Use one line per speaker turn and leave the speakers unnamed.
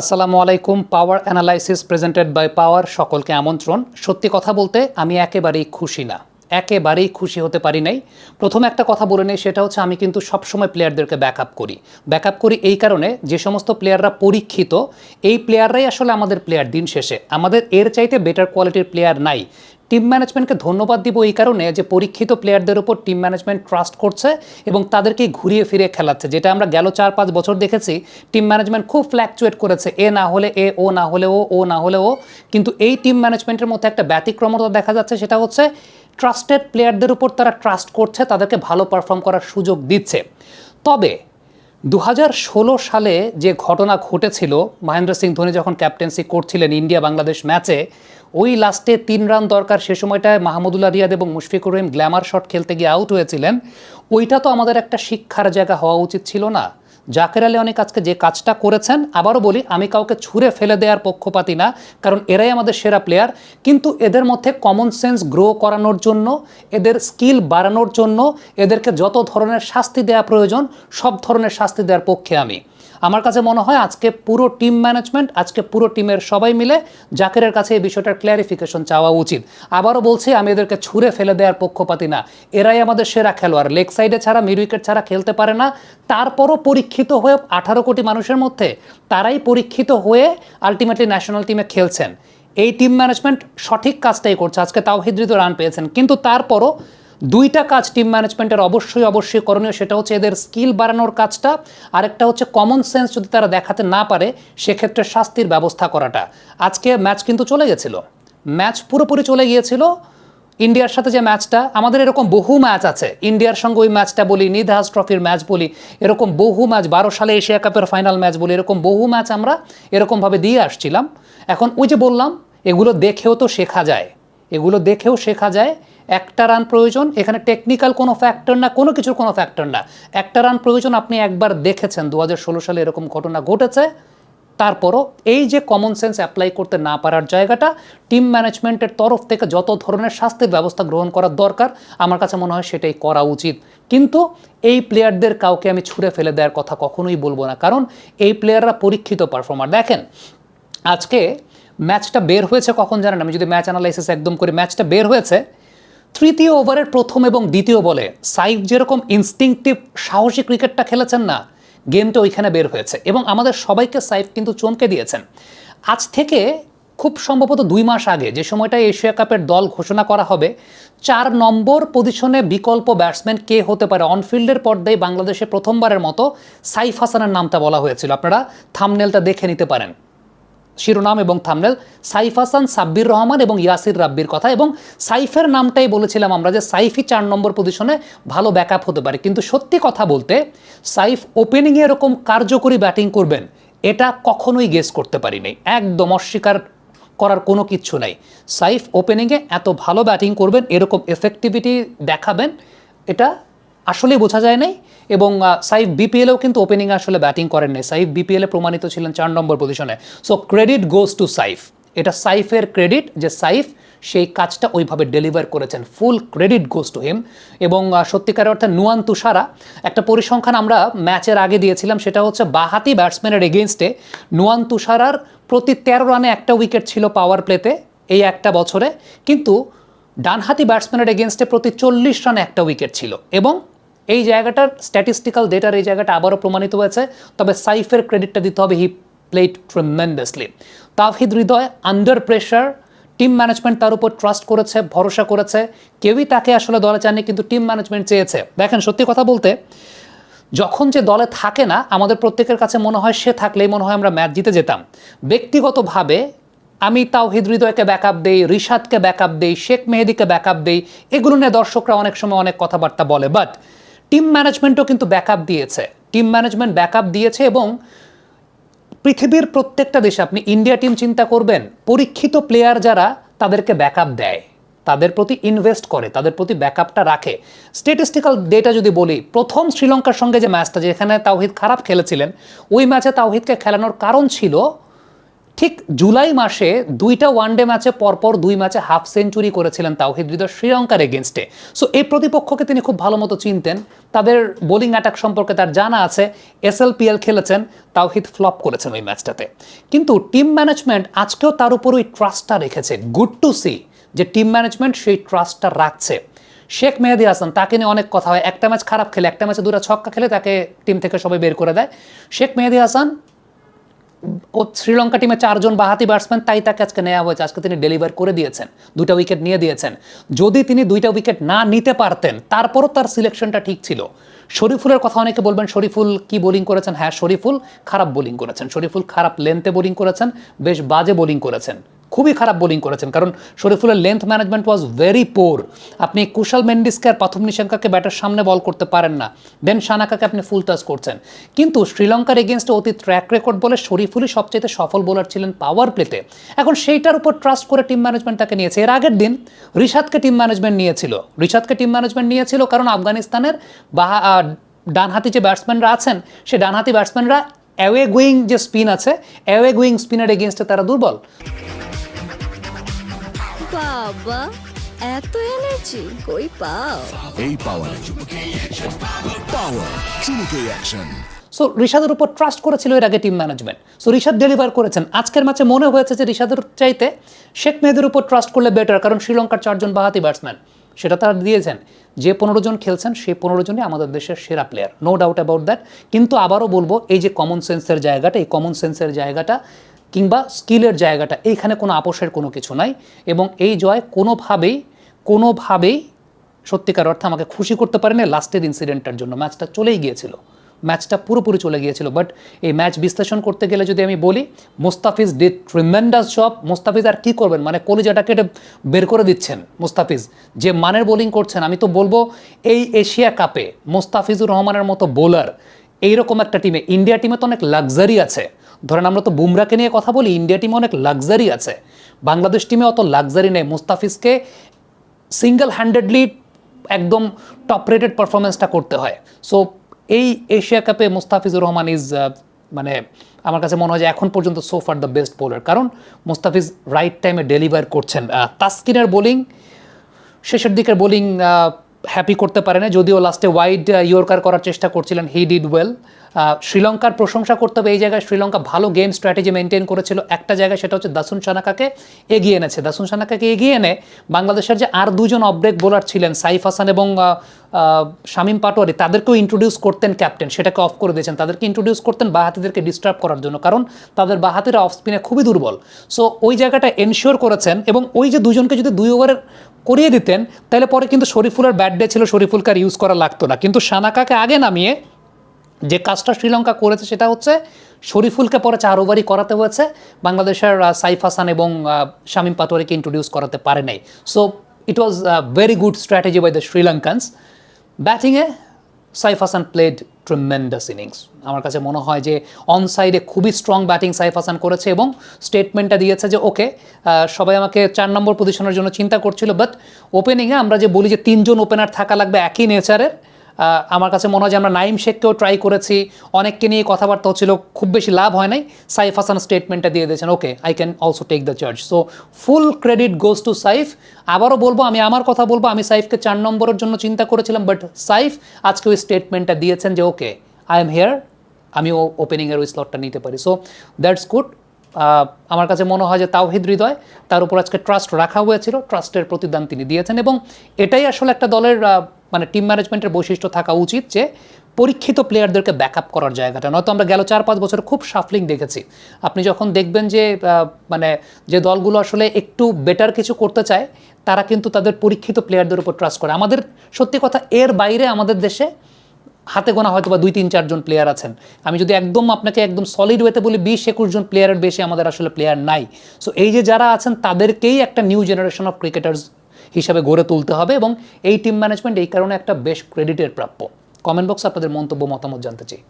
আসসালামু আলাইকুম power analysis presented by power সকলকে আমন্ত্রণ। সত্যি কথা বলতে আমি একেবারেই খুশি না, একেবারেই খুশি হতে পারি নাই। প্রথমে একটা কথা বলে নেই, সেটা হচ্ছে আমি কিন্তু সবসময় প্লেয়ারদেরকে ব্যাক আপ করি। ব্যাক আপ করি এই কারণে যে সমস্ত প্লেয়াররা পরীক্ষিত, এই প্লেয়াররাই আসলে আমাদের প্লেয়ার দিন শেষে। আমাদের এর চাইতে বেটার কোয়ালিটির প্লেয়ার নাই। টিম ম্যানেজমেন্টকে ধন্যবাদ দিব এই কারণে যে পরীক্ষিত প্লেয়ারদের উপর টিম ম্যানেজমেন্ট ট্রাস্ট করছে এবং তাদেরকে ঘুরিয়ে ফিরিয়ে খেলাচ্ছে। যেটা আমরা গেল চার পাঁচ বছর দেখেছি টিম ম্যানেজমেন্ট খুব ফ্ল্যাকচুয়েট করেছে, এ না হলে এ, ও না হলে ও ও না হলে ও। কিন্তু এই টিম ম্যানেজমেন্টের মধ্যে একটা ব্যতিক্রমতা দেখা যাচ্ছে, সেটা হচ্ছে ট্রাস্টেড প্লেয়ারদের উপর তারা ট্রাস্ট করছে, তাদেরকে ভালো পারফর্ম করার সুযোগ দিচ্ছে। তবে দু হাজার ষোলো সালে যে ঘটনা ঘটেছিল, মহেন্দ্র সিং ধোনি যখন ক্যাপ্টেন্সি করছিলেন ইন্ডিয়া বাংলাদেশ ম্যাচে, ওই লাস্টে তিন রান দরকার সে সময়টায় মাহমুদুল্লাহ রিয়াদ এবং মুশফিকুর রহিম গ্ল্যামার শট খেলতে গিয়ে আউট হয়েছিলেন। ওইটা তো আমাদের একটা শিক্ষার জায়গা হওয়া উচিত ছিল না। জাকের আলী অনেক আজকে যে কাজটা করেছেন, আবারও বলি, আমি কাউকে ছুঁড়ে ফেলে দেওয়ার পক্ষপাতি না, কারণ এরাই আমাদের সেরা প্লেয়ার কিন্তু এদের মধ্যে কমন সেন্স গ্রো করানোর জন্য, এদের স্কিল বাড়ানোর জন্য, এদেরকে যত ধরনের শাস্তি দেওয়া প্রয়োজন, সব ধরনের শাস্তি দেওয়ার পক্ষে আমি। আমার কাছে মনে হয় আজকে পুরো টিম ম্যানেজমেন্ট আজকে পুরো টিমের সবাই মিলে জাকেরের কাছে এই বিষয়টার ক্ল্যারিফিকেশন চাওয়া উচিত। আবারও বলছি, আমি এদেরকে ছুঁড়ে ফেলে দেওয়ার পক্ষপাতি না। এরাই আমাদের সেরা খেলোয়াড়। লেগ সাইডে ছাড়া মিড উইকেট ছাড়া খেলতে পারে না। তারপরও পরীক্ষিত হয়ে আঠারো কোটি মানুষের মধ্যে তারাই পরীক্ষিত হয়ে আলটিমেটলি ন্যাশনাল টিমে খেলছেন। এই টিম ম্যানেজমেন্ট সঠিক কাজটাই করছে। আজকে তাও হৃদৃত রান পেয়েছেন। কিন্তু তারপরও দুইটা কাজ টিম ম্যানেজমেন্টের অবশ্যই অবশ্যই করণীয়। সেটা হচ্ছে এদের স্কিল বাড়ানোর কাজটা। আরেকটা হচ্ছে কমন সেন্স যদি তারা দেখাতে না পারে, সেক্ষেত্রে শাস্তির ব্যবস্থা করাটা। আজকে ম্যাচ কিন্তু চলে গেছিল। ম্যাচ পুরোপুরি চলে গিয়েছিল। ইন্ডিয়ার সাথে যে ম্যাচটা, আমাদের এরকম বহু ম্যাচ আছে। ইন্ডিয়ার সঙ্গে ওই ম্যাচটা বলি নিধাস ট্রফির ম্যাচ বলি, এরকম বহু ম্যাচ, বারো সালে এশিয়া কাপের ফাইনাল ম্যাচ বলি, এরকম বহু ম্যাচ আমরা এরকমভাবে দিয়ে আসছিলাম। এখন ওই যে বললাম, এগুলো দেখেও তো শেখা যায়। এগুলো দেখেও শেখা যায়, একটা রান প্রয়োজন, এখানে টেকনিক্যাল কোনো ফ্যাক্টর না, কোনো কিছুর কোনো ফ্যাক্টর না। একটা রান প্রয়োজন আপনি একবার দেখেছেন দু হাজার ষোলো সালে এরকম ঘটনা ঘটেছে তারপরও এই যে কমন সেন্স অ্যাপ্লাই করতে না পারার জায়গাটা টিম ম্যানেজমেন্টের তরফ থেকে যত ধরনের শাস্তির ব্যবস্থা গ্রহণ করার দরকার, আমার কাছে মনে হয় সেটাই করা উচিত। কিন্তু এই প্লেয়ারদের কাউকে আমি ছুঁড়ে ফেলে দেওয়ার কথা কখনোই বলব না, কারণ এই প্লেয়াররা পরীক্ষিত পারফর্মার দেখেন, আজকে ম্যাচটা বের হয়েছে কখন জানেন? আমি যদি ম্যাচ অ্যানালাইসিস একদম করি ম্যাচটা বের হয়েছে তৃতীয় ওভারের প্রথম এবং দ্বিতীয় বলে। সাইফ যেরকম ইনস্টিংটিভ সাহসী ক্রিকেটটা খেলেছেন না গেমটা ওইখানে বের হয়েছে এবং আমাদের সবাইকে সাইফ কিন্তু চমকে দিয়েছেন। আজ থেকে খুব সম্ভবত দুই মাস আগে যে সময়টা এশিয়া কাপের দল ঘোষণা করা হবে, চার নম্বর পজিশনে বিকল্প ব্যাটসম্যান কে হতে পারে? অনফিল্ডের পর্দায় বাংলাদেশে প্রথমবারের মতো সাইফ হাসানের নামটা বলা হয়েছিল। আপনারা থামনেলটা দেখে নিতে পারেন। শিরোনাম এবং থামনেল সাইফ হাসান, সাব্বির রহমান এবং ইয়াসির রাব্বির কথা এবং সাইফের নামটাই বলেছিলাম আমরা যে সাইফই চার নম্বর পজিশনে ভালো ব্যাকআপ হতে পারে। কিন্তু সত্যি কথা বলতে, সাইফ ওপেনিংয়ে এরকম কার্যকরী ব্যাটিং করবেন, এটা কখনোই গেস করতে পারিনি। একদম অস্বীকার করার কোনো কিচ্ছু নাই। সাইফ ওপেনিংয়ে এত ভালো ব্যাটিং করবেন, এরকম এফেক্টিভিটি দেখাবেন, এটা আসলেই বোঝা যায় নাই এবং সাইফ বিপিএলেও কিন্তু ওপেনিং আসলে ব্যাটিং করেন নাই সাইফ বিপিএলে প্রমাণিত ছিলেন চার নম্বর পজিশনে so credit goes to Saif. এটা সাইফের ক্রেডিট যে সাইফ সেই কাজটা ওইভাবে ডেলিভার করেছেন। ফুল ক্রেডিট গোজ টু হিম এবং সত্যিকার অর্থে নুয়ান তুষারা, একটা পরিসংখ্যান আমরা ম্যাচের আগে দিয়েছিলাম, সেটা হচ্ছে বাহাতি ব্যাটসম্যানের এগেনস্টে নুয়ান তুষারার প্রতি তেরো রানে একটা উইকেট ছিল পাওয়ার প্লেতে এই একটা বছরে। কিন্তু, ডানহাতি ব্যাটসম্যানের এগেনস্টে প্রতি চল্লিশ রানে একটা উইকেট ছিল। এবং এই জায়গাটার স্ট্যাটিস্টিক্যাল ডেটার এই জায়গাটা আবারও প্রমাণিত হয়েছে, তবে সাইফের ক্রেডিটটা দিতে হবে he played tremendously Towhid Hridoy under pressure team management তার উপর ট্রাস্ট করেছে, ভরসা করেছে, কেউই তাকে আসলে দলে চাননি, কিন্তু টিম ম্যানেজমেন্ট চেয়েছে। দেখেন, সত্যি কথা বলতে, যখন যে দলে থাকে না, আমাদের প্রত্যেকের কাছে মনে হয় সে থাকলেই মনে হয় আমরা ম্যাচ জিতে যেতাম। ব্যক্তিগতভাবে, আমি তাওহিদ হৃদয়কে ব্যাকআপ দেই, রিশাদকে ব্যাকআপ দেই, শেখ মেহেদিকে ব্যাকআপ দেই, এগুলো নিয়ে দর্শকরা অনেক সময় অনেক কথাবার্তা বলে বাট টিম ম্যানেজমেন্টও কিন্তু ব্যাকআপ দিয়েছে। টিম ম্যানেজমেন্ট ব্যাকআপ দিয়েছে এবং পৃথিবীর প্রত্যেকটা দেশে আপনি ইন্ডিয়া টিম চিন্তা করবেন, পরীক্ষিত প্লেয়ার যারা তাদেরকে ব্যাকআপ দেয়, তাদের প্রতি ইনভেস্ট করে, তাদের প্রতি ব্যাকআপটা রাখে। স্ট্যাটিস্টিক্যাল ডেটা যদি বলি, প্রথম শ্রীলঙ্কার সঙ্গে যে ম্যাচটা যেখানে তাওহিদ খারাপ খেলেছিলেন, ওই ম্যাচে তাওহিদকে খেলানোর কারণ ছিল ঠিক জুলাই মাসে দুইটা ওয়ানডে ম্যাচে পরপর দুই ম্যাচে হাফ সেঞ্চুরি করেছিলেন তাওহিদ, হৃদয় শ্রীলঙ্কার এগেনস্টে সো এই প্রতিপক্ষকে তিনি খুব ভালো মতো চিনতেন। তাদের বোলিং অ্যাটাক সম্পর্কে তার জানা আছে এসএলপিএল খেলেছেন, তাওহিদ ফ্লপ করেছেন ওই ম্যাচটাতে। কিন্তু টিম ম্যানেজমেন্ট আজকেও তার উপর ওই ট্রাস্টটা রেখেছে। গুড টু সি যে টিম ম্যানেজমেন্ট সেই ট্রাস্টটা রাখছে। শেখ মেহেদি হাসান, তাকে নিয়ে অনেক কথা হয়। একটা ম্যাচ খারাপ খেলে, একটা ম্যাচে দুটো ছক্কা খেলে তাকে টিম থেকে সবাই বের করে দেয়। শেখ মেহেদি হাসান ও শ্রীলঙ্কা টিমে চারজন বাহাতি ব্যাটসম্যান তাই তাকে আজকে নেওয়া হয়েছে। আজকে তিনি ডেলিভার করে দিয়েছেন। দুইটা উইকেট নিয়ে দিয়েছেন। যদি তিনি দুইটা উইকেট না নিতে পারতেন, তারপরও তার সিলেকশনটা ঠিক ছিল। শরীফুলের কথা অনেকে বলবেন, শরীফুল কি বোলিং করেছেন? হ্যাঁ শরীফুল খারাপ বোলিং করেছেন। শরীফুল খারাপ লেন্থে বোলিং করেছেন, বেশ বাজে বোলিং করেছেন। খুবই খারাপ বোলিং করেছেন। কারণ শরীফুলের length management was very poor আপনি কুশাল মেন্ডিসকে আর প্রথম নিশাঙ্কাকে ব্যাটার সামনে বল করতে পারেন না। দেন সানাকাকে আপনি ফুল টাচ করছেন। কিন্তু শ্রীলঙ্কার এগেনস্টে অতি ট্র্যাক রেকর্ড বলে শরীফুলই সবচেয়ে সফল বোলার ছিলেন পাওয়ার প্লেতে এখন সেইটার উপর ট্রাস্ট করে টিম ম্যানেজমেন্ট তাকে নিয়েছে। এর আগের দিন রিশাদকে টিম ম্যানেজমেন্ট নিয়েছিল। রিশাদকে টিম ম্যানেজমেন্ট নিয়েছিল কারণ আফগানিস্তানের বাহা ডানহাতি যে ব্যাটসম্যানরা আছেন, সেই ডানহাতি ব্যাটসম্যানরা অ্যাওয়ে গোয়িং যে স্পিন আছে অ্যাওয়ে গোয়িং স্পিনের এগেনস্টে তারা দুর্বল।
বাবা এত এনার্জি কই পাও?
এই পাওয়ার পাওয়ার চুমুকে অ্যাকশন
সো রিশাদের উপর ট্রাস্ট করেছিল এর আগে team management so Rishad deliver করেছেন। আজকের ম্যাচে মনে হয়েছে যে রিশাদের চাইতে শেখ মেহেদের উপর ট্রাস্ট করলে বেটার কারণ শ্রীলঙ্কার চারজন বাহাতি ব্যাটসম্যান সেটা তারা দিয়েছেন। যে পনেরো জন খেলছেন সেই পনেরো জনই আমাদের দেশের সেরা player no doubt about that কিন্তু আবারও বলব এই যে কমন সেন্সের জায়গাটা এই কমন সেন্সের জায়গাটা কিংবা স্কিলের জায়গাটা, এইখানে কোনো আপোষের কোনো কিছু নাই এবং এই জয় কোনোভাবেই কোনোভাবেই সত্যিকার অর্থে আমাকে খুশি করতে পারেনি লাস্টের ইনসিডেন্টটার জন্য। ম্যাচটা চলেই গিয়েছিল। ম্যাচটা পুরোপুরি চলে গিয়েছিল। বাট এই ম্যাচ বিশ্লেষণ করতে গেলে যদি আমি বলি, Mustafiz did tremendous job Mustafiz আর কী করবেন? মানে কলিজাটা কেটে বের করে দিচ্ছেন মোস্তাফিজ। যে মানের বোলিং করছেন, আমি তো বলব এই এশিয়া কাপে মোস্তাফিজুর রহমানের মতো বোলার এইরকম একটা টিমে ইন্ডিয়া টিমে তো অনেক লাক্সারি আছে। ধরেন আমরা তো বুমরাকে নিয়ে কথা বলি, ইন্ডিয়া টিমে অনেক লাক্সারি আছে। বাংলাদেশ টিমে অত লাক্সারি নেই। মুস্তাফিজকে সিঙ্গেল হ্যান্ডেডলি একদম টপ রেটেড পারফরমেন্সটা করতে হয়। সো এই এশিয়া কাপে মুস্তাফিজুর রহমান ইজ মানে আমার কাছে মনে হয় যে এখন পর্যন্ত so far the best bowler কারণ মুস্তাফিজ রাইট টাইমে ডেলিভার করছেন। তাস্কিনের বোলিং শেষের দিকের বোলিং হ্যাপি করতে পারে না যদিও লাস্টে ওয়াইড ইয়র্কার করার চেষ্টা করছিলেন হি ডিড ওয়েল শ্রীলঙ্কার প্রশংসা করতে হবে, এই জায়গায় শ্রীলঙ্কা ভালো গেম স্ট্র্যাটেজি মেনটেন করেছিল। একটা জায়গায় সেটা হচ্ছে দাসুন সানাকাকে এগিয়ে এনেছে। দাসুন সানাকাকে এগিয়ে এনে বাংলাদেশের যে আর দুজন অফব্রেক বোলার ছিলেন সাইফ হাসান এবং শামীম পাটোয়ারি তাদেরকেও ইন্ট্রোডিউস করতেন ক্যাপ্টেন সেটাকে অফ করে দিয়েছেন। তাদেরকে ইন্ট্রোডিউস করতেন বাহাতিদেরকে ডিস্টার্ব করার জন্য, কারণ তাদের বাহাতিরা অফ স্পিনে খুবই দুর্বল। সো ওই জায়গাটা এনশিওর করেছেন এবং ওই যে দুজনকে যদি দুই ওভারের করিয়ে দিতেন, তাহলে পরে কিন্তু শরীফুলের ব্যাড ডে ছিল, শরীফুলকে আর ইউজ করা লাগতো না। কিন্তু সানাকাকে আগে নামিয়ে যে কাজটা শ্রীলঙ্কা করেছে সেটা হচ্ছে শরীফুলকে পরে চার ওভারই করাতে হয়েছে। বাংলাদেশের সাইফ হাসান এবং শামিম পাটোয়ারিকে ইন্ট্রোডিউস করাতে পারে নাই। So it was very good strategy by the Sri Lankans ব্যাটিংয়ে Saif Hasan played tremendous innings আমার কাছে মনে হয় যে অন সাইডে খুবই স্ট্রং ব্যাটিং সাইফ হাসান করেছে এবং স্টেটমেন্টটা দিয়েছে যে ওকে সবাই আমাকে চার নম্বর পজিশনের জন্য চিন্তা করছিল বাট ওপেনিংয়ে আমরা যে বলি যে তিনজন ওপেনার থাকা লাগবে, একই নেচারের আমার কাছে মনে হয় যে আমরা নাইম শেখকেও ট্রাই করেছি। অনেককে নিয়ে কথাবার্তা হচ্ছিল, খুব বেশি লাভ হয় নাই। সাইফ হাসান স্টেটমেন্টটা দিয়ে দিয়েছেন okay I can also take the charge so full credit goes to Saif. আবারও বলব, আমি আমার কথা বলব, আমি সাইফকে চার নম্বরের জন্য চিন্তা করেছিলাম বাট সাইফ আজকে ওই স্টেটমেন্টটা দিয়েছেন যে ওকে আই এম হেয়ার আমি ওপেনিংয়ের ওই স্লটটা নিতে পারি। সো দ্যাটস গুড আমার কাছে মনে হয় যে তাওহিদ হৃদয়, তার উপর আজকে ট্রাস্ট রাখা হয়েছিল ট্রাস্টের প্রতিদান তিনি দিয়েছেন এবং এটাই আসলে একটা দলের মানে টিম ম্যানেজমেন্টের বৈশিষ্ট্য থাকা উচিত যে পরীক্ষিত প্লেয়ারদেরকে ব্যাকআপ করার জায়গাটা। নয়তো আমরা গেল চার পাঁচ বছর খুব সাফলিং দেখেছি। আপনি যখন দেখবেন যে মানে যে দলগুলো আসলে একটু বেটার কিছু করতে চায়, তারা কিন্তু তাদের পরীক্ষিত প্লেয়ারদের উপর ট্রাস্ট করে। আমাদের সত্যি কথা, এর বাইরে আমাদের দেশে হাতে গোনা হয়তো বা দুই, তিন, চারজন প্লেয়ার আছেন। আমি যদি একদম আপনাকে একদম সলিড ওয়েতে বলি, বিশ একুশ জন প্লেয়ারের বেশি আমাদের আসলে প্লেয়ার নাই। সো এই যে যারা আছেন, তাদেরকেই একটা নিউ জেনারেশন অফ ক্রিকেটার্স হিসাবে গড়ে তুলতে হবে এবং এই টিম ম্যানেজমেন্ট এই কারণে একটা বেশ ক্রেডিটের প্রাপ্য। কমেন্ট বক্সে আপনাদের মন্তব্য, মতামত জানতে চাই।